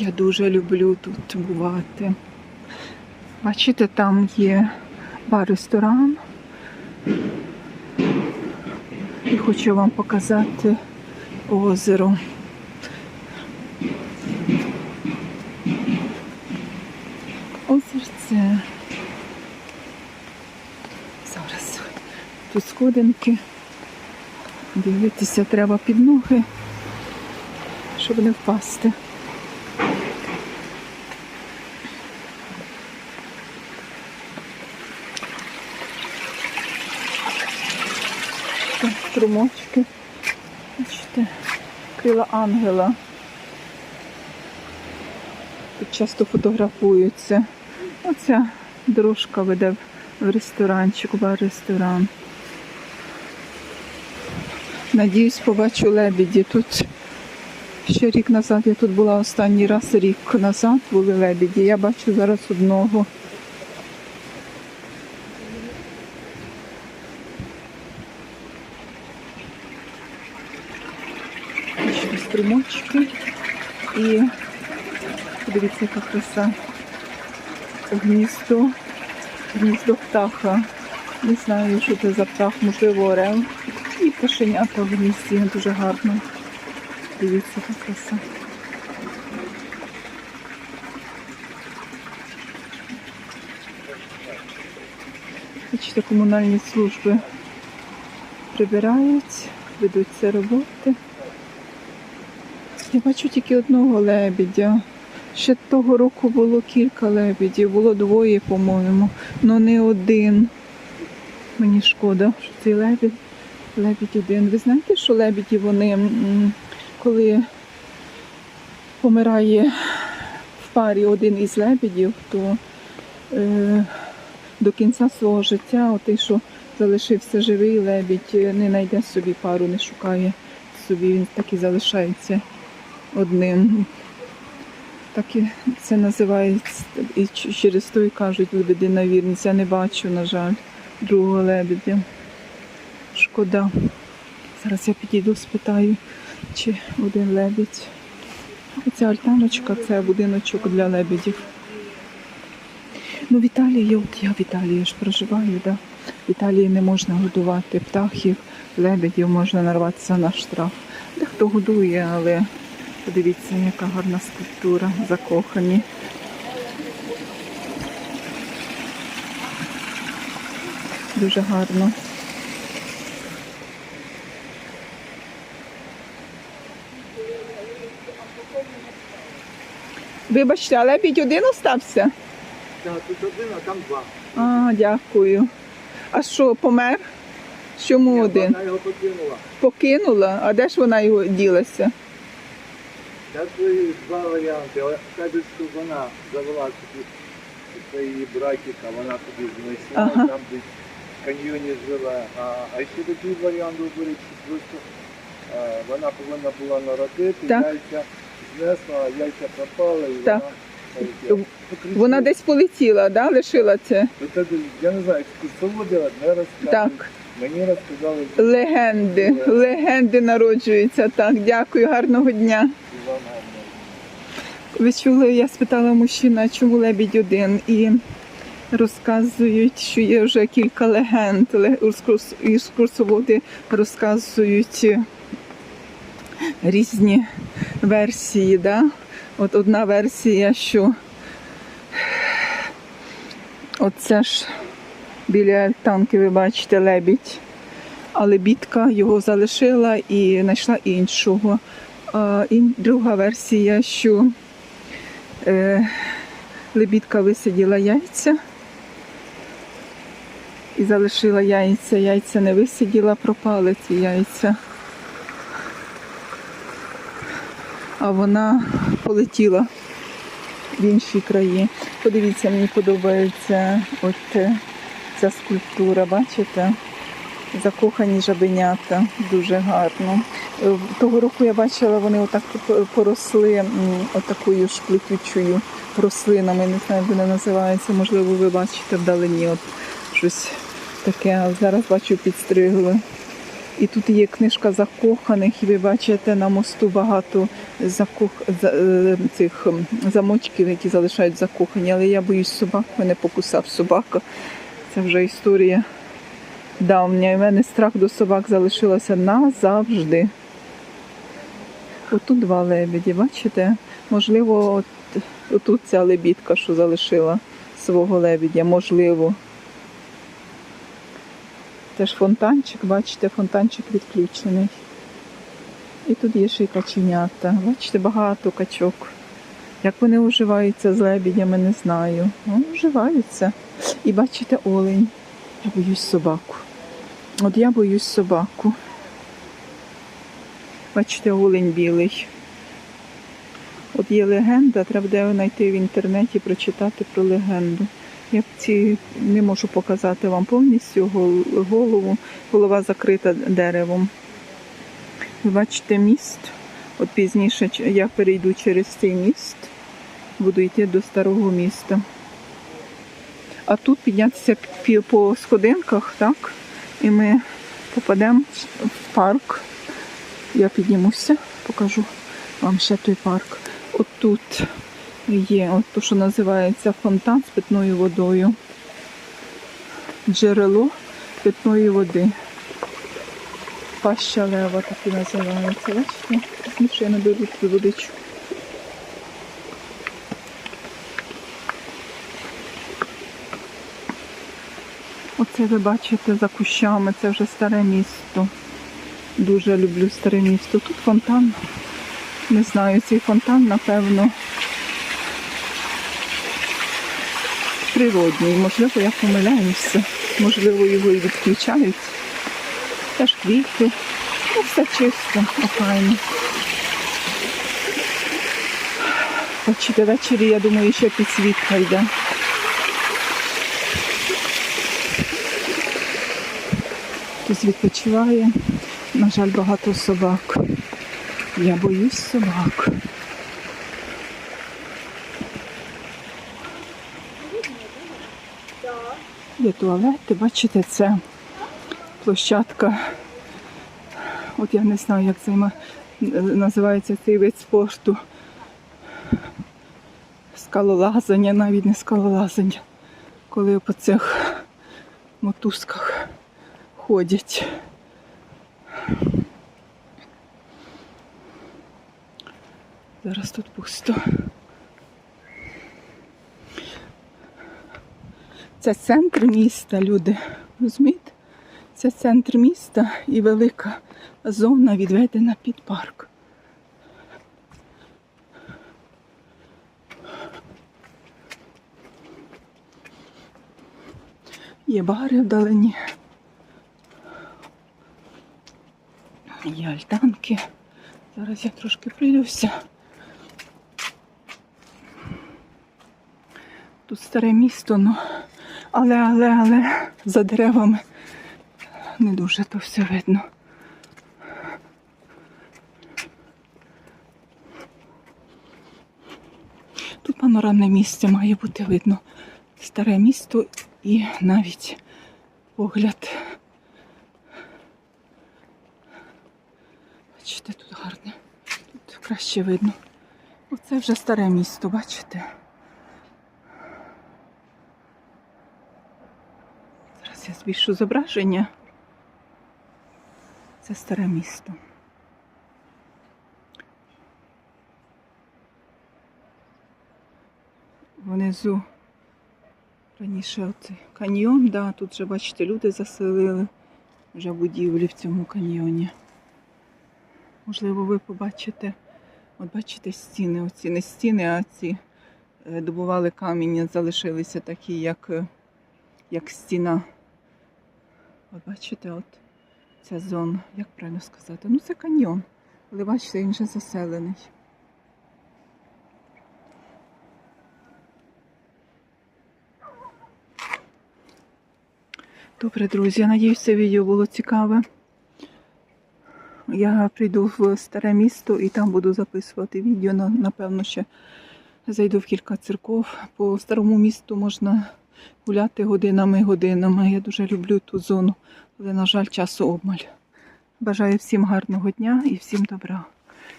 Я дуже люблю тут бувати. Бачите, там є бар-ресторан. І хочу вам показати озеро. Озерце. Зараз тут сходинки. Дивитися треба під ноги, щоб не впасти. Тут струмочки. Бачите, крила ангела. Тут часто фотографуються. Оця дорожка веде в ресторанчик, бар-ресторан. Надіюсь, побачу лебіді. Тут ще рік назад я тут була останній раз, рік назад були лебіді. Я бачу зараз одного. Бачите, струмочки. І подивіться, яка краса. Гніздо. Гніздо птаха. Не знаю, що це за птах, можливо, орел. І пташенята в гнізді дуже гарно. Дивіться, яка краса. Бачите, комунальні служби прибирають, ведуться роботи. Я бачу тільки одного лебедя. Ще того року було кілька лебедів, було двоє, по-моєму, але не один. Мені шкода, що цей лебідь, лебідь один. Ви знаєте, що лебеді вони, коли помирає в парі один із лебедів, то е, до кінця свого життя, отий, що залишився живий лебідь, не знайде собі пару, не шукає собі, він так і залишається одним. Так і це називається. І через то і кажуть лебедина вірність. Я не бачу, на жаль, другого лебедя. Шкода. Зараз я підійду, спитаю, чи один лебідь. Оця альтаночка це будиночок для лебедів. Ну, в от я в Італії ж проживаю, да? в Італії не можна годувати птахів, лебедів, можна нарватися на штраф. Дехто годує, але подивіться, яка гарна скульптура, закохані. Дуже гарно. Вибачте, а лебідь один остався? Так, тут один, а там два. А, дякую. А що, помер? Чому Ні, один? Вона його покинула. Покинула? А де ж вона його ділася? Зараз є два варіанти. Але Кажуть, що вона завела собі свої братіка, вона собі знайшла, Ага. там десь в каньйоні живе. А, а ще такий варіант говорить, що просто е, вона повинна була народити, Так. яйця знесла, а яйця пропали, і Так. вона... я Вона десь полетіла, да? лишила це. Ну, Я не знаю, екскурсоводи не розказують. Так. Мені розказали, що Легенди. Легенди народжуються. Так, дякую, гарного дня. Ви чули, я спитала мужчина, чому лебідь один, і розказують, що є вже кілька легенд. Екскурсоводи розказують різні версії. Да? От одна версія, що оце ж біля альтанки, ви бачите, лебідь. Але бітка його залишила і знайшла іншого. А, друга версія, що лебідка висиділа яйця і залишила яйця. Яйця не висиділа, пропали ці яйця. А вона полетіла в інші краї. Подивіться, мені подобається от е, ця скульптура, бачите? Закохані жабенята, дуже гарно. Е, Того року я бачила, вони отак поросли отакою ж плетючою рослинами. Не знаю, як вони називаються. Можливо, ви бачите вдалині от щось таке. Зараз бачу підстригли. І тут є книжка закоханих, і ви бачите на мосту багато закох... е, цих замочків, які залишають закохані. Але я боюсь собак, мене покусав собака. Це вже історія давня. І в мене страх до собак залишилося назавжди. Отут два лебеді, бачите? Можливо, от, отут ця лебідка, що залишила свого лебедя, можливо. Теж фонтанчик, бачите, фонтанчик відключений. І тут є ще й каченята. Бачите, багато качок. Як вони уживаються з лебідями, не знаю. Ну, уживаються. І бачите, олень. Я боюсь собаку. От я боюсь собаку. Бачите, олень білий. От є легенда, треба буде знайти в інтернеті, прочитати про легенду. Я ці не можу показати вам повністю голову. Голова закрита деревом. Ви бачите міст. От пізніше я перейду через цей міст, буду йти до старого міста. А тут піднятися по сходинках, так? І ми попадемо в парк. Я піднімуся, покажу вам ще той парк. От тут є то, що називається фонтан з питною водою. Джерело питної води. Паща лева так і називається. Бачите? Наберу цю водичку. Оце ви бачите за кущами, це вже старе місто. Дуже люблю старе місто. Тут фонтан. Не знаю, цей фонтан, напевно, природній. Можливо, я помиляюся. Можливо, його і відключають. Теж квіти. Ну, все чисто, охайно. Бачите, ввечері, я думаю, ще підсвітка йде. Хтось відпочиває. На жаль, багато собак. Я боюсь собак. Є туалети, бачите, це площадка. От я не знаю, як це називається цей вид спорту. Скалолазання, навіть не скалолазання. Коли по цих мотузках ходять. Зараз тут пусто. Це центр міста, люди. Розумієте? Це центр міста і велика зона відведена під парк. Є бари вдалині. Є альтанки. Зараз я трошки прийдуся. Тут старе місто, ну, але, але, але за деревами не дуже то все видно. Тут панорамне місце має бути видно. Старе місто і навіть погляд. Бачите, тут гарне. Тут краще видно. Оце вже старе місто, бачите? Зараз я збільшу зображення. Це старе місто. Внизу раніше оцей каньйон, да, тут вже, бачите, люди заселили вже будівлі в цьому каньйоні. Можливо, ви побачите, от бачите стіни, оці не стіни, а ці е, добували каміння, залишилися такі, як, е, як стіна. От бачите, от ця зона, як правильно сказати? Ну, це каньйон. Але бачите, він вже заселений. Добре, друзі, я надіюсь, відео було цікаве. Я прийду в старе місто і там буду записувати відео. Напевно, ще зайду в кілька церков. По старому місту можна гуляти годинами і годинами. Я дуже люблю ту зону, але, на жаль, часу обмаль. Бажаю всім гарного дня і всім добра.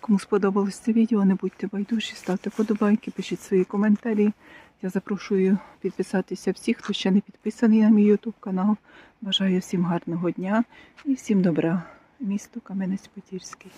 Кому сподобалось це відео, не будьте байдужі, ставте подобайки, пишіть свої коментарі. Я запрошую підписатися всіх, хто ще не підписаний на мій YouTube канал. Бажаю всім гарного дня і всім добра. Місто Кам'янець-Подільський.